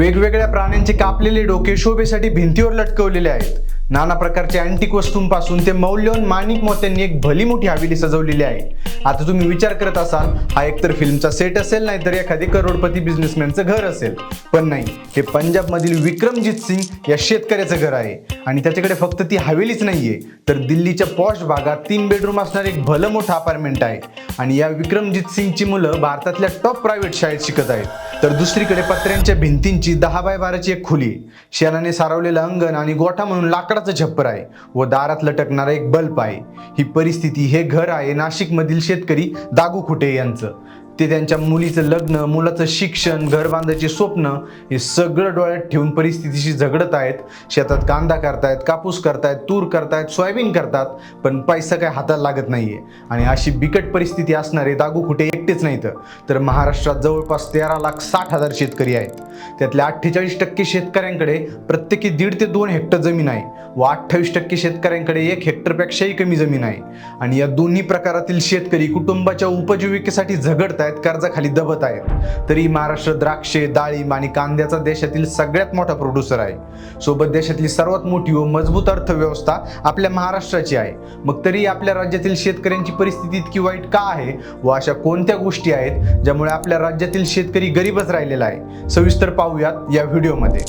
वेगवेगळ्या प्राण्यांचे कापलेले डोके शोभेसाठी भिंतीवर लटकवलेले आहेत. नाना प्रकारच्या अँटिक वस्तूंपासून ते मौल्यवान माणिक मोत्यांनी एक भली मोठी हवेली सजवलेली आहे. आता तुम्ही विचार करत असाल हा एकतर फिल्मचा सेट असेल नाही तर एखादी करोडपती बिझनेसमॅनचं घर असेल. पण नाही हे पंजाबमधील विक्रमजित सिंग या शेतकऱ्याचं घर आहे. आणि त्याच्याकडे फक्त ती हवेलीच नाहीये तर दिल्लीच्या पॉश भागात तीन बेडरूम असणार एक भलं मोठं अपार्टमेंट आहे. आणि या विक्रमजित सिंगची मुलं भारतातल्या टॉप प्रायव्हेट शाळेत शिकत आहेत. तर दुसरीकडे पत्र्यांच्या भिंतींची दहा बाय बाराची एक खुली. शेणाने सारवलेलं अंगण आणि गोठा म्हणून लाकडाचं छप्पर आहे व दारात लटकणारा एक बल्ब आहे. ही परिस्थिती हे घर आहे नाशिकमधील शेतकरी दागू खुटे यांचं. ते त्यांच्या मुलीचं लग्न मुलाचं शिक्षण घर बांधायचे स्वप्न हे सगळं डोळ्यात ठेवून परिस्थितीशी झगडत आहेत. शेतात कांदा करतायत कापूस करतायत तूर करतायत सोयाबीन करतात पण पैसा काय हाताला लागत नाहीये. आणि अशी बिकट परिस्थिती असणारे दागू कुठे एकटेच नाहीत. तर महाराष्ट्रात जवळपास तेरा लाख साठ हजार शेतकरी आहेत. त्यातल्या अठ्ठेचाळीस टक्के शेतकऱ्यांकडे प्रत्येकी दीड ते दोन हेक्टर जमीन आहे व अठ्ठावीस टक्के शेतकऱ्यांकडे एक हेक्टरपेक्षाही कमी जमीन आहे. आणि या दोन्ही प्रकारातील शेतकरी कुटुंबाच्या उपजीविकेसाठी झगडत आहेत कर्जाखाली दबत आहेत. तरी महाराष्ट्र द्राक्षे डाळिंब आणि कांद्याचा देशातील सगळ्यात मोठा प्रोड्युसर आहे. सोबत देशातली सर्वात मोठी व मजबूत अर्थव्यवस्था आपल्या महाराष्ट्राची आहे. मग तरी आपल्या राज्यातील शेतकऱ्यांची परिस्थिती इतकी वाईट का आहे? व अशा कोणत्या गोष्टी आहेत ज्यामुळे आपल्या राज्यातील शेतकरी गरीबच राहिलेला आहे? सविस्तर पाहूयात या व्हिडिओमध्ये.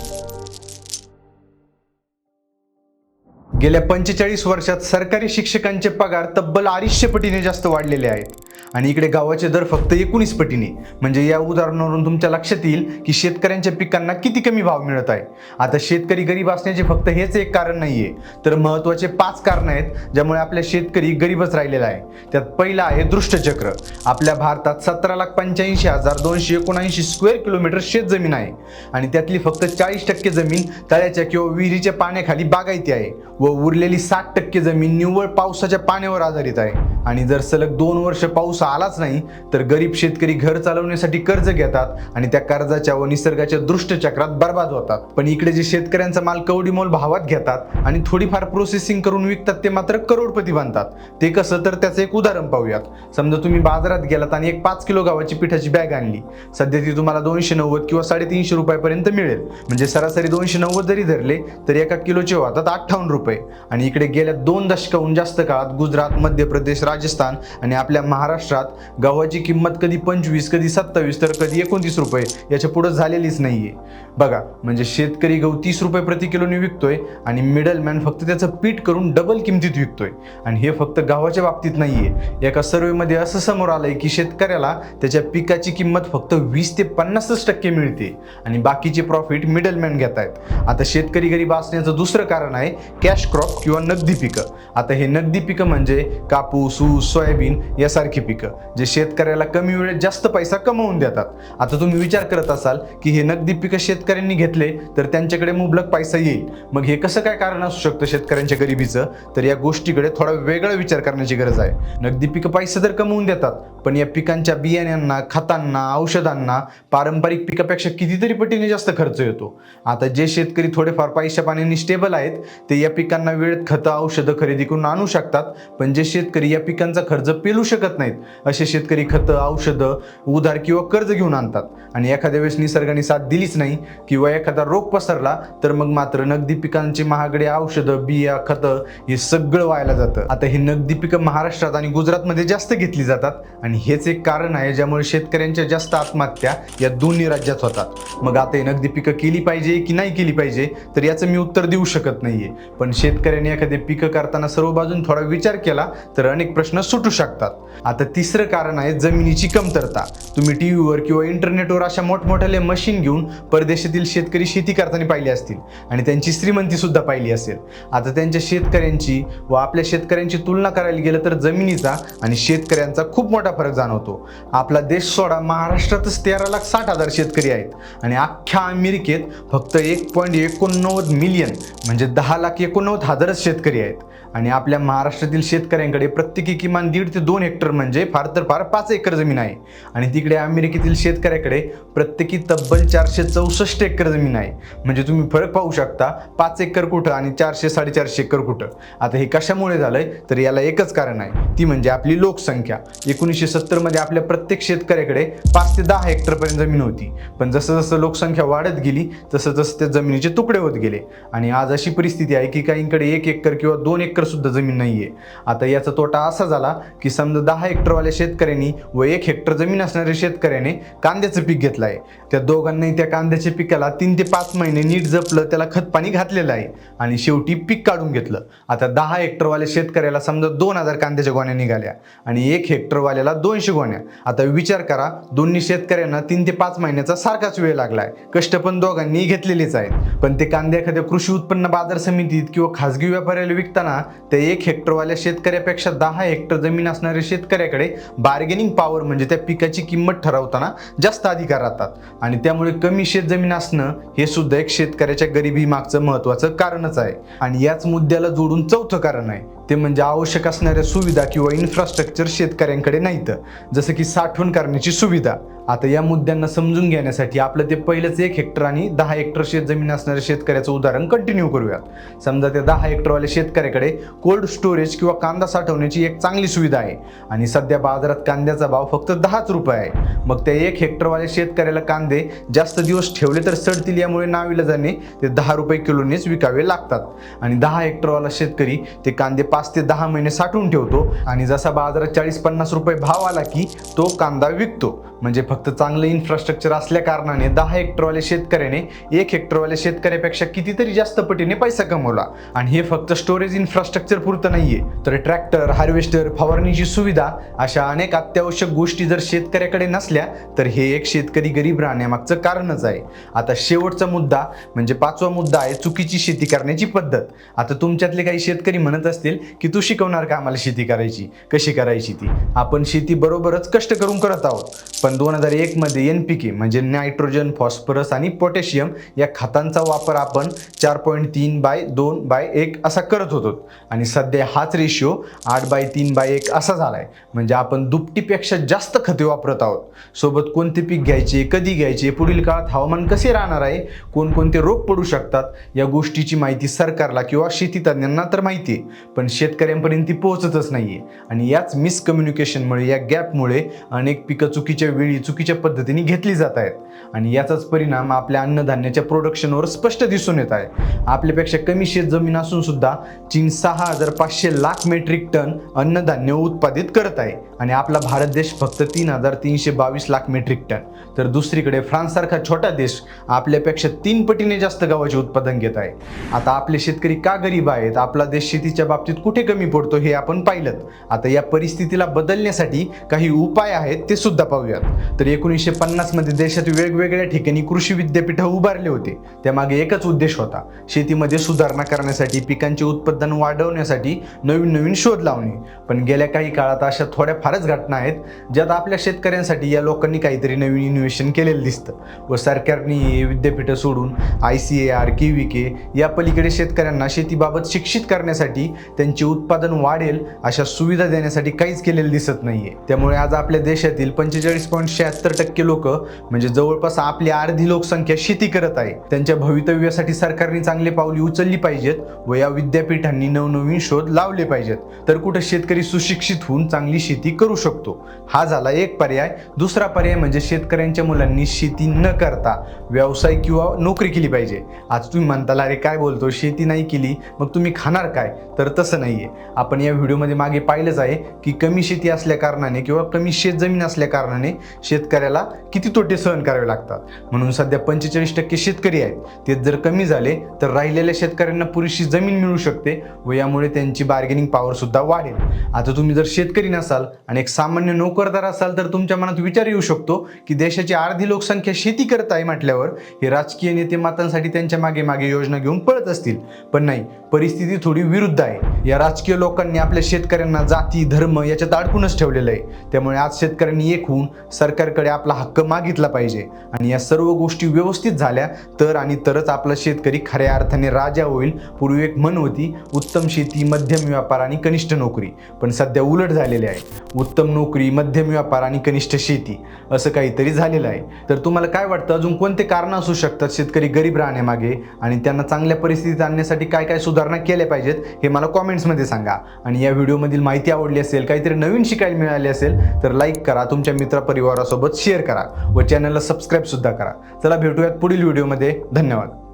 गेल्या पंचेचाळीस वर्षात सरकारी शिक्षकांचे पगार तब्बल अडीचशे पटीने जास्त वाढलेले आहेत. आणि इकडे गावाचे दर फक्त एकोणीस पटीने. म्हणजे या उदाहरणावरून तुमच्या लक्षात येईल की शेतकऱ्यांच्या पिकांना किती कमी भाव मिळत आहे. आता शेतकरी गरीब असण्याचे फक्त हेच एक कारण नाहीये. तर महत्त्वाचे पाच कारण आहेत ज्यामुळे आपल्या शेतकरी गरीबच राहिलेला आहे. त्यात पहिलं आहे दृष्टचक्र. आपल्या भारतात सतरा लाख पंच्याऐंशी हजार दोनशे एकोणऐंशी स्क्वेअर किलोमीटर शेत जमीन आहे. आणि त्यातली फक्त चाळीस टक्के जमीन तळ्याच्या किंवा विहिरीच्या पाण्याखाली बागायती आहे. व उरलेली साठ टक्के जमीन निव्वळ पावसाच्या पाण्यावर आधारित आहे. आणि जर सलग दोन वर्ष पाऊस आलाच नाही तर गरीब शेतकरी घर चालवण्यासाठी कर्ज घेतात आणि त्या कर्जाच्या व निसर्गाच्या दृष्टचक्रात बर्बाद होतात. पण इकडे जे शेतकऱ्यांचा माल कवडीमोल भावात घेतात आणि थोडीफार प्रोसेसिंग करून विकतात ते मात्र करोडपती बनतात. ते कसं? तर त्याचं एक उदाहरण पाहूयात. समजा तुम्ही बाजारात गेलात आणि एक पाच किलो गावाची पिठाची बॅग आणली. सध्या ती तुम्हाला दोनशे नव्वद किंवा साडेतीनशे रुपयापर्यंत मिळेल. म्हणजे सरासरी दोनशे नव्वद जरी धरले तर एका किलोचे होतात अठ्ठावन्न रुपये. आणि इकडे गेल्या दोन दशकाहून जास्त काळात गुजरात मध्य प्रदेश राजस्थान आणि आपल्या महाराष्ट्रात गव्हाची किंमत कधी पंचवीस कधी सत्तावीस तर कधी एकोणतीस रुपये याच्या पुढं झालेलीच नाहीये. बघा म्हणजे शेतकरी गहू तीस रुपये प्रति किलोने विकतोय आणि मिडलमॅन फक्त त्याचं पीठ करून डबल किमतीत विकतोय. आणि हे फक्त गव्हाच्या बाबतीत नाहीये. एका सर्वेमध्ये असं समोर आलंय की शेतकऱ्याला त्याच्या पिकाची किंमत फक्त वीस ते पन्नासच टक्के मिळते आणि बाकीचे प्रॉफिट मिडलमॅन घेत आहेत आता शेतकरी गरीब असण्याचं दुसरं कारण आहे कॅश क्रॉप किंवा नगदी पिकं. आता हे नगदी पिकं म्हणजे कापूस ऊस सोयाबीन यासारखी पिकं जे शेतकऱ्याला कमी वेळेत जास्त पैसा कमवून देतात. आता तुम्ही विचार करत असाल की हे नगदी पिकं शेतकऱ्यांनी घेतले तर त्यांच्याकडे मुबलक पैसा येईल. मग हे कसं काय कारण असू शकतं शेतकऱ्यांच्या गरिबीचं? तर या गोष्टीकडे थोडा वेगळा विचार करण्याची गरज आहे. नगदी पिकं पैसे तर कमवून देतात पण या पिकांच्या बियाण्यांना खतांना औषधांना पारंपरिक पिकापेक्षा कितीतरी पटीने जास्त खर्च येतो. आता जे शेतकरी थोडेफार पैशा पाण्याने स्टेबल आहेत ते या पिकांना वेळेत खतं औषधं खरेदी करून आणू शकतात पण जे शेतकरी या पिकांचा खर्च पेलू शकत नाहीत असे शेतकरी खतं औषधं उधार किंवा कर्ज घेऊन आणतात. आणि एखाद्या वेळेस निसर्गाने साथ दिलीच नाही किंवा एखादा रोग पसरला तर मग मात्र नगदी पिकांची महागडे औषधं बिया खतं हे सगळं व्हायला जातं. आता ही नगदी पिकं महाराष्ट्रात आणि गुजरातमध्ये जास्त घेतली जातात आणि हेच एक कारण आहे ज्यामुळे शेतकऱ्यांच्या जास्त आत्महत्या या दोन्ही राज्यात होतात. मग आता ही नगदी पिकं केली पाहिजे की नाही केली पाहिजे तर याचं मी उत्तर देऊ शकत नाहीये. पण शेतकऱ्यांनी एखादे पिकं करताना सर्व बाजून थोडा विचार केला तर अनेक प्रश्न सुटू शकतात. आता तिसरं कारण आहे जमिनीची कमतरता. तुम्ही टी व्हीवर किंवा इंटरनेटवर अशा मोठमोठ्याले मशीन घेऊन परदेशातील शेतकरी शेती करताना पाहिली असतील आणि त्यांची श्रीमंती सुद्धा पाहिली असेल. आता त्यांच्या शेतकऱ्यांची व आपल्या शेतकऱ्यांची तुलना करायला गेलं तर जमिनीचा आणि शेतकऱ्यांचा खूप मोठा फरक जाणवतो. आपला देश सोडा महाराष्ट्रातच तेरा लाख साठ हजार शेतकरी आहेत आणि अख्ख्या अमेरिकेत फक्त एक पॉईंट एकोणनव्वद मिलियन म्हणजे दहा लाख एकोणनव्वद हजारच शेतकरी आहेत. आणि आपल्या महाराष्ट्रातील शेतकऱ्यांकडे प्रत्येकी किमान दीड ते दोन हेक्टर म्हणजे फार तर फार पाच एकर जमीन आहे. आणि तिकडे अमेरिकेतील शेतकऱ्याकडे प्रत्येकी तब्बल चारशे चौसष्ट एकर जमीन आहे. म्हणजे तुम्ही फरक पाहू शकता पाच एकर कुठं आणि चारशे साडेचारशे एकर कुठं. आता हे कशामुळे झालंय? तर याला एकच कारण आहे. ती म्हणजे आपली लोकसंख्या. एकोणीसशे सत्तरमध्ये आपल्या प्रत्येक शेतकऱ्याकडे पाच ते दहा हेक्टरपर्यंत जमीन होती. पण जसं जसं लोकसंख्या वाढत गेली तसं तसं त्या जमिनीचे तुकडे होत गेले. आणि आज अशी परिस्थिती आहे की काहींकडे एक एकर किंवा दोन एकर सुद्धा जमीन नाहीये. आता याचा तोटा असा झाला की समजा दहा हेक्टरवाल्या शेतकऱ्यांनी व एक हेक्टर जमीन असणाऱ्या शेतकऱ्याने कांद्याचं पीक घेतलं आहे त्या दोघांनाही त्या कांद्याच्या पिकाला तीन ते पाच महिने नीट जपलं त्याला खत पाणी घातलेलं आहे आणि शेवटी पीक काढून घेतलं. आता दहा हेक्टरवाल्या शेतकऱ्याला समजा दोन हजार कांद्याच्या गोण्या निघाल्या आणि एक हेक्टरवाल्याला दोनशे गोण्या. आता विचार करा दोन्ही शेतकऱ्यांना तीन ते पाच महिन्याचा सारखाच वेळ लागलाय. कष्ट पण दोघांनी घेतलेलेच आहेत. पण ते कांदे एखाद्या कृषी उत्पन्न बाजार समितीत किंवा खासगी व्यापाऱ्याला विकताना ते एक हेक्टरवाल्या शेतकऱ्यापेक्षा दहा हेक्टर जमीन असणाऱ्या शेतकऱ्याकडे बार्गेनिंग पॉवर म्हणजे त्या पिकाची किंमत ठरवताना जास्त अधिकार राहतात. आणि त्यामुळे कमी शेत जमीन असणं हे सुद्धा एक शेतकऱ्याच्या गरिबी मागचं महत्वाचं कारणच आहे. आणि याच मुद्द्याला जोडून चौथं कारण आहे. ते म्हणजे आवश्यक असणाऱ्या सुविधा किंवा इन्फ्रास्ट्रक्चर शेतकऱ्यांकडे नाहीत. जसं की साठवण करण्याची सुविधा. आता या मुद्द्यांना समजून घेण्यासाठी आपलं ते पहिलंच एक हेक्टर आणि दहा हेक्टर शेत जमीन असणाऱ्या शेतकऱ्याचं उदाहरण कंटिन्यू करूयात. समजा त्या दहा हेक्टरवाल्या शेतकऱ्याकडे कोल्ड स्टोरेज किंवा कांदा साठवण्याची एक चांगली सुविधा आहे. आणि सध्या बाजारात कांद्याचा भाव फक्त दहाच रुपये आहे. मग त्या एक हेक्टरवाल्या शेतकऱ्याला कांदे जास्त दिवस ठेवले तर सडतील यामुळे नाविलाजाने ते दहा रुपये किलोनेच विकावे लागतात. आणि दहा हेक्टरवाला शेतकरी ते कांदे पाच ते दहा महिने साठवून ठेवतो. आणि जसा बाजारात चाळीस पन्नास रुपये भाव आला की तो कांदा विकतो. म्हणजे फक्त चांगलं इन्फ्रास्ट्रक्चर असल्या कारणाने दहा हेक्टरवाल्या शेतकऱ्याने एक हेक्टरवाल्या शेतकऱ्यापेक्षा कितीतरी जास्त पटीने पैसा कमवला. आणि हे फक्त स्टोरेज इन्फ्रास्ट्रक्चर पुरतं नाहीये. तर ट्रॅक्टर हार्वेस्टर फवारणीची सुविधा अशा अनेक अत्यावश्यक गोष्टी जर शेतकऱ्याकडे नसल्या तर हे एक शेतकरी गरीब राहण्यामागचं कारणच आहे. आता शेवटचा मुद्दा म्हणजे पाचवा मुद्दा आहे चुकीची शेती करण्याची पद्धत. आता तुमच्यातले काही शेतकरी म्हणत असतील की तू शिकवणार का आम्हाला शेती करायची? कशी करायची ती? आपण शेती बरोबरच कष्ट करून करत आहोत. पण दोन हजार एक मध्ये एन पी के म्हणजे नायट्रोजन फॉस्फरस आणि पोटॅशियम या खतांचा वापर आपण चार पॉईंट तीन बाय दोन बाय एक असा करत होतो. आणि सध्या हाच रेशिओ आठ बाय तीन बाय एक असा झालाय. म्हणजे आपण दुपटीपेक्षा जास्त खते वापरत आहोत. सोबत कोणते पीक घ्यायचे कधी घ्यायचे पुढील काळात हवामान कसे राहणार आहे कोणकोणते रोग पडू शकतात या गोष्टीची माहिती सरकारला किंवा शेती तज्ज्ञांना तर माहिती आहे. पण शेतकऱ्यांपर्यंत ती पोहोचतच नाहीये. आणि याच मिसकम्युनिकेशनमुळे या गॅपमुळे अनेक पिकं चुकीच्या वेळी चुकीच्या पद्धतीने घेतली जात आहेत. आणि याचाच परिणाम आपल्या अन्नधान्याच्या प्रोडक्शनवर स्पष्ट दिसून येत आहे. आपल्यापेक्षा कमी शेत जमीन असून सुद्धा चीन सहा हजार पाचशे लाख मेट्रिक टन अन्नधान्य उत्पादित करत आहे. आणि आपला भारत देश फक्त तीन हजार तीनशे बावीस लाख मेट्रिक टन. तर दुसरीकडे फ्रान्ससारखा छोटा देश आपल्यापेक्षा तीन पटीने जास्त गव्हाचे उत्पादन घेत आहे. आता आपले शेतकरी का गरीब आहेत? आपला देश शेतीच्या बाबतीत कुठे कमी पडतो हे आपण पाहिलं. आता या परिस्थितीला बदलण्यासाठी काही उपाय आहेत ते सुद्धा पाहूयात. तर एकोणीसशे पन्नासमध्ये देशात वेगवेगळ्या ठिकाणी कृषी विद्यापीठं उभारले होते. त्यामागे एकच उद्देश होता शेतीमध्ये सुधारणा करण्यासाठी पिकांचे उत्पादन वाढवण्यासाठी नवीन नवीन शोध लावणे. पण गेल्या काही काळात अशा थोड्या फारच घटना आहेत ज्यात आपल्या शेतकऱ्यांसाठी या लोकांनी काहीतरी नवीन इन्व्हेशन केलेलं दिसतं. व सरकारने हे विद्यापीठं सोडून I C A R K V K या पलीकडे शेतकऱ्यांना शेतीबाबत शिक्षित करण्यासाठी त्यांचे उत्पादन वाढेल अशा सुविधा देण्यासाठी काहीच केलेलं दिसत नाहीये. त्यामुळे आज आपल्या देशातील पंचेचाळीस पॉईंट शहात्तर टक्के लोक म्हणजे जवळपास आपली अर्धी लोकसंख्या शेती करत आहे. त्यांच्या भवितव्यासाठी सरकारने चांगली पावली उचलली पाहिजेत व या विद्यापीठांनी नवनवीन शोध लावले पाहिजेत. तर कुठे शेतकरी सुशिक्षित होऊन चांगली शेती करू शकतो? हा झाला एक पर्याय. दुसरा पर्याय म्हणजे शेतकऱ्यांच्या मुलांनी शेती न करता व्यवसाय किंवा नोकरी केली पाहिजे. आज तुम्ही म्हणताल अरे काय बोलतो? शेती नाही केली मग तुम्ही खाणार काय? तर तसं नाहीये. आपण या व्हिडिओमध्ये मागे पाहिलंच आहे की कमी शेती असल्या कारणाने किंवा कमी शेत जमीन असल्या कारणाने शेतकऱ्याला किती तोटे सहन करावे लागतात. म्हणून सध्या पंचेचाळीस टक्के शेतकरी आहेत. ते जर कमी झाले तर राहिलेल्या शेतकऱ्यांना पुरेशी जमीन मिळू शकते व यामुळे त्यांची बार्गेनिंग पॉवर सुद्धा वाढेल. आता तुम्ही जर शेतकरी नसाल आणि एक सामान्य नोकरदार असाल तर तुमच्या मनात विचार येऊ शकतो की देशाची अर्धी लोकसंख्या शेती करत आहे म्हटल्यावर हे राजकीय नेते मातांसाठी त्यांच्या मागे मागे योजना घेऊन पळत असतील. पण नाही परिस्थिती थोडी विरुद्ध आहे. या राजकीय लोकांनी आपल्या शेतकऱ्यांना जाती धर्म याच्यात अडकूनच ठेवलेलं आहे. त्यामुळे आज शेतकऱ्यांनी एक होऊन सरकारकडे आपला हक्क मागितला पाहिजे. आणि या सर्व गोष्टी व्यवस्थित झाल्या तर आणि तरच आपला शेतकरी खऱ्या अर्थाने राजा होईल पूर्वी एक म्हण होती उत्तम शेती मध्यम व्यापार आणि कनिष्ठ नोकरी. पण सध्या उलट झालेले आहे. उत्तम नोकरी मध्यम व्यापार आणि कनिष्ठ शेती. असं काहीतरी झालेलं आहे. तर तुम्हाला काय वाटतं? अजून कोणते कारणं असू शकतात शेतकरी गरीब राहण्यामागे? आणि त्यांना चांगल्या परिस्थितीत आणण्यासाठी काय काय सुधारणा केल्या पाहिजेत? हे मला कॉमेंट कमेंट्समध्ये सांगा. आणि या व्हिडिओमधील माहिती आवडली असेल काहीतरी नवीन शिकायला मिळाली असेल तर लाईक करा तुमच्या मित्रपरिवारासोबत शेअर करा व चॅनलला सबस्क्राईबसुद्धा करा. चला भेटूयात पुढील व्हिडिओमध्ये. धन्यवाद.